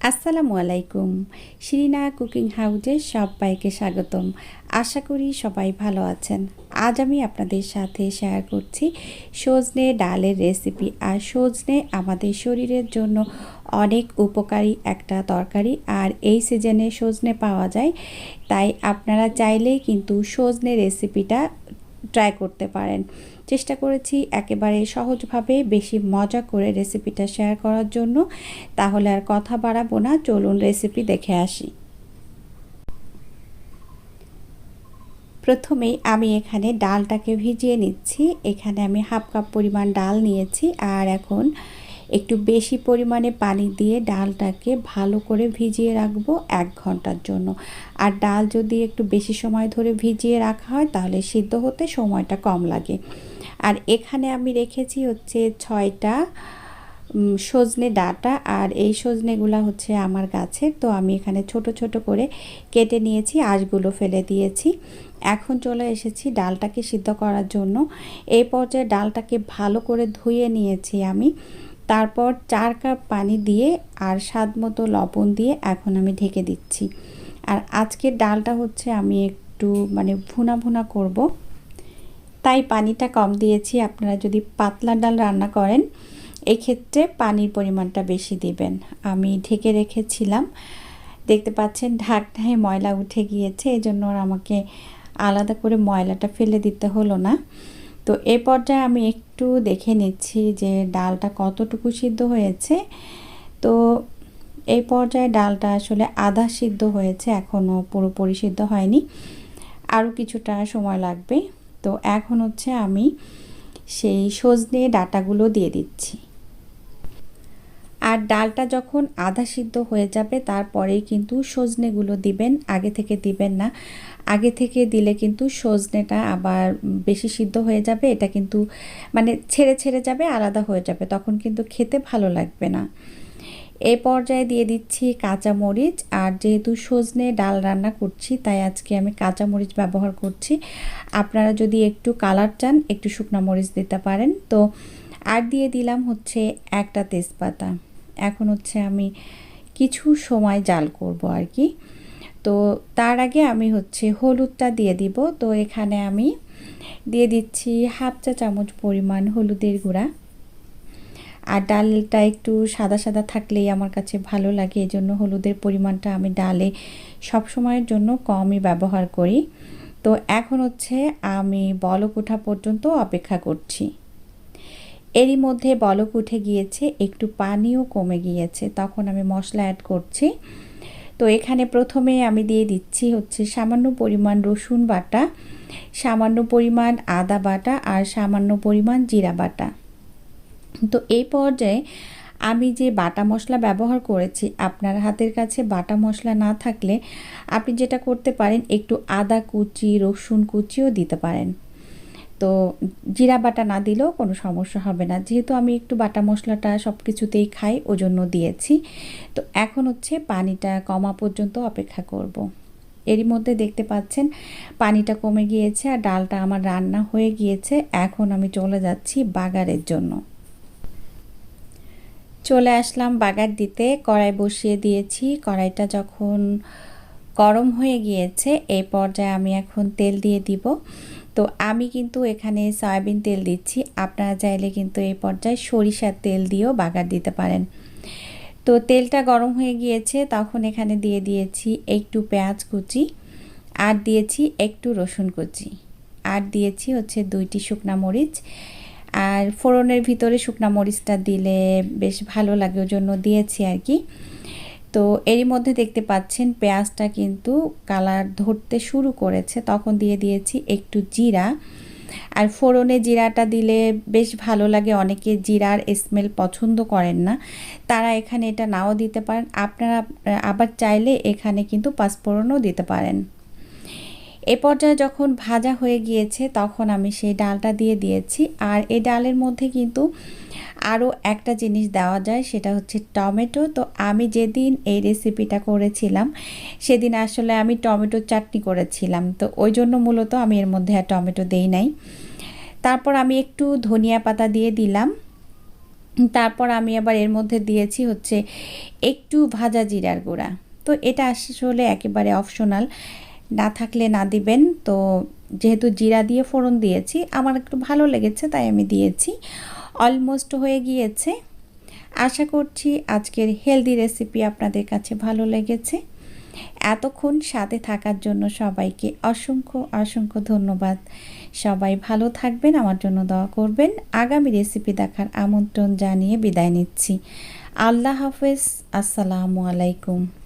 আসসালামু আলাইকুম। শিরিনা কুকিং হাউজে সবাইকে স্বাগতম। আশা করি সবাই ভালো আছেন। আজ আমি আপনাদের সাথে শেয়ার করছি সজনে ডালের রেসিপি আর সজনে আমাদের শরীরের জন্য অনেক উপকারী একটা তরকারি আর এই সিজনে সজনে পাওয়া যায়। তাই আপনারা চাইলেই কিন্তু সজনে রেসিপিটা ট্রাই করতে পারেন। চেষ্টা করেছি একেবারে সহজভাবে বেশি মজা করে রেসিপিটা শেয়ার করার জন্য। তাহলে আর কথা বাড়াবো না, চলুন রেসিপি দেখে আসি। প্রথমেই আমি এখানে ডালটাকে ভিজিয়ে নিচ্ছি। এখানে আমি হাফ কাপ পরিমাণ ডাল নিয়েছি। আর এখন একটু বেশি পরিমাণে পানি দিয়ে ডালটাকে ভালো করে ভিজিয়ে রাখব এক ঘণ্টার জন্য। আর ডাল যদি একটু বেশি সময় ধরে ভিজিয়ে রাখা হয়, তাহলে সিদ্ধ হতে সময়টা কম লাগে। আর এখানে আমি রেখেছি হচ্ছে ছয়টা সজনে ডাটা, আর এই সজনেগুলো হচ্ছে আমার গাছের তো আমি এখানে ছোট ছোট করে কেটে নিয়েছি, আঁশগুলো ফেলে দিয়েছি। এখন চলে এসেছি ডালটাকে সিদ্ধ করার জন্য। এই পর্যায়ে ডালটাকে ভালো করে ধুয়ে নিয়েছি আমি। তারপর চার কাপ পানি দিয়ে আর স্বাদ মতো লবণ দিয়ে এখন আমি ঢেকে দিচ্ছি। আর আজকের ডালটা হচ্ছে আমি একটু মানে ভুনা ভুনা করব। তাই পানিটা কম দিয়েছি। আপনারা যদি পাতলা ডাল রান্না করেন, এক্ষেত্রে পানির পরিমাণটা বেশি দিবেন। আমি ঢেকে রেখেছিলাম। দেখতে পাচ্ছেন ঢাকনায় ময়লা উঠে গিয়েছে। এই জন্য আমাকে আলাদা করে ময়লাটা ফেলে দিতে হলো না। তো এ পর্যায়ে আমি একটু দেখে নিচ্ছি যে ডালটা কতটুকু সিদ্ধ হয়েছে। তো এই পর্যায়ে ডালটা আসলে আধা সিদ্ধ হয়েছে এখনও পুরোপুরি সিদ্ধ হয়নি। আরও কিছুটা সময় লাগবে। তো এখন হচ্ছে আমি সেই সজনে ডাটাগুলো দিয়ে দিচ্ছি। আর ডালটা যখন আধা সিদ্ধ হয়ে যাবে, তারপরেই কিন্তু সজনেগুলো দিবেন। আগে থেকে দিবেন না। আগে থেকে দিলে কিন্তু সজনেটা আবার বেশি সিদ্ধ হয়ে যাবে। এটা কিন্তু মানে ছেড়ে ছেড়ে যাবে, আলাদা হয়ে যাবে। তখন কিন্তু খেতে ভালো লাগবে না। এই পর্যায়ে দিয়ে দিচ্ছি কাঁচা মরিচ আর যেহেতু সজনে ডাল রান্না করছি, তাই আজকে আমি কাঁচা মরিচ ব্যবহার করছি। আপনারা যদি একটু কালার চান, একটু শুকনা মরিচ দিতে পারেন। তো আর দিয়ে দিলাম হচ্ছে একটা তেজপাতা। এখন হচ্ছে আমি কিছু সময় জাল করব আর কি। তো তার আগে আমি হচ্ছে হলুদটা দিয়ে দিব। তো এখানে আমি দিয়ে দিচ্ছি হাফ চা চামচ পরিমাণ হলুদের গুঁড়া। আর ডালটা একটু সাদা সাদা থাকলেই আমার কাছে ভালো লাগে এই জন্য হলুদের পরিমাণটা আমি ডালে সব সময়ের জন্য কমই ব্যবহার করি। তো এখন হচ্ছে আমি বলক ওঠা পর্যন্ত অপেক্ষা করছি। এরই মধ্যে বলক উঠে গিয়েছে, একটু পানিও কমে গিয়েছে। তখন আমি মশলা অ্যাড করছি। তো এখানে প্রথমে আমি দিয়ে দিচ্ছি হচ্ছে সামান্য পরিমাণ রসুন বাটা, সামান্য পরিমাণ আদা বাটা আর সামান্য পরিমাণ জিরা বাটা। তো এই পর্যায়ে আমি যে বাটা মশলা ব্যবহার করেছি, আপনার হাতের কাছে বাটা মশলা না থাকলে আপনি যেটা করতে পারেন, একটু আদা কুচি, রসুন কুচিও দিতে পারেন। তো জিরা বাটা না দিলেও কোনো সমস্যা হবে না। যেহেতু আমি একটু বাটা মশলাটা সব কিছুতেই খাই, ওজন্য দিয়েছি। তো এখন হচ্ছে পানিটা কমা পর্যন্ত অপেক্ষা করব। এরই মধ্যে দেখতে পাচ্ছেন পানিটা কমে গিয়েছে আর ডালটা আমার রান্না হয়ে গিয়েছে। এখন আমি চলে যাচ্ছি বাগারের জন্য। চলে আসলাম বাগার দিতে। কড়াই বসিয়ে দিয়েছি। কড়াইটা যখন গরম হয়ে গিয়েছে, এই পর্যায়ে আমি এখন তেল দিয়ে দিব। তো আমি কিন্তু এখানে সয়াবিন তেল দিচ্ছি। আপনারা চাইলে কিন্তু এই পর্যায়ে সরিষার তেল দিয়েও বাগার দিতে পারেন। তো তেলটা গরম হয়ে গিয়েছে, তখন এখানে দিয়ে দিয়েছি একটু পেঁয়াজ কুচি আর দিয়েছি একটু রসুন কুচি। আর দিয়েছি হচ্ছে দুইটি শুকনা মরিচ। আর ফোড়নের ভিতরে শুকনা মরিচটা দিলে বেশ ভালো লাগে ওই জন্য দিয়েছি আর কি। তো এরই মধ্যে দেখতে পাচ্ছেন পেঁয়াজটা কিন্তু কালার ধরতে শুরু করেছে। তখন দিয়ে দিয়েছি একটু জিরা। আর ফোড়নে জিরাটা দিলে বেশ ভালো লাগে, অনেকে জিরার স্মেল পছন্দ করেন না। তারা এখানে এটা নাও দিতে পারেন। আপনারা আবার চাইলে এখানে কিন্তু পাঁচফোড়নও দিতে পারেন। এ পর্যায়ে যখন ভাজা হয়ে গিয়েছে, তখন আমি সেই ডালটা দিয়ে দিয়েছি। আর এই ডালের মধ্যে কিন্তু আরও একটা জিনিস দেওয়া যায়, সেটা হচ্ছে টমেটো। তো আমি যেদিন এই রেসিপিটা করেছিলাম, সেদিন আসলে আমি টমেটো চাটনি করেছিলাম। তো ওই জন্য মূলত আমি এর মধ্যে আর টমেটো দেই নাই। তারপর আমি একটু ধনিয়া পাতা দিয়ে দিলাম। তারপর আমি আবার এর মধ্যে দিয়েছি হচ্ছে একটু ভাজা জিরার গুঁড়া। তো এটা আসলে একেবারে অপশনাল না থাকলে না দিবেন। তো যেহেতু জিরা দিয়ে ফোড়ন দিয়েছি, আমার একটু ভালো লেগেছে, তাই আমি দিয়েছি। অলমোস্ট হয়ে গিয়েছে। আশা করছি আজকের হেলদি রেসিপি আপনাদের কাছে ভালো লেগেছে। এতক্ষণ সাথে থাকার জন্য সবাইকে অসংখ্য অসংখ্য ধন্যবাদ। সবাই ভালো থাকবেন, আমার জন্য দোয়া করবেন। আগামী রেসিপি দেখার আমন্ত্রণ জানিয়ে বিদায় নিচ্ছি। আল্লাহ হাফেজ, আসসালামু আলাইকুম।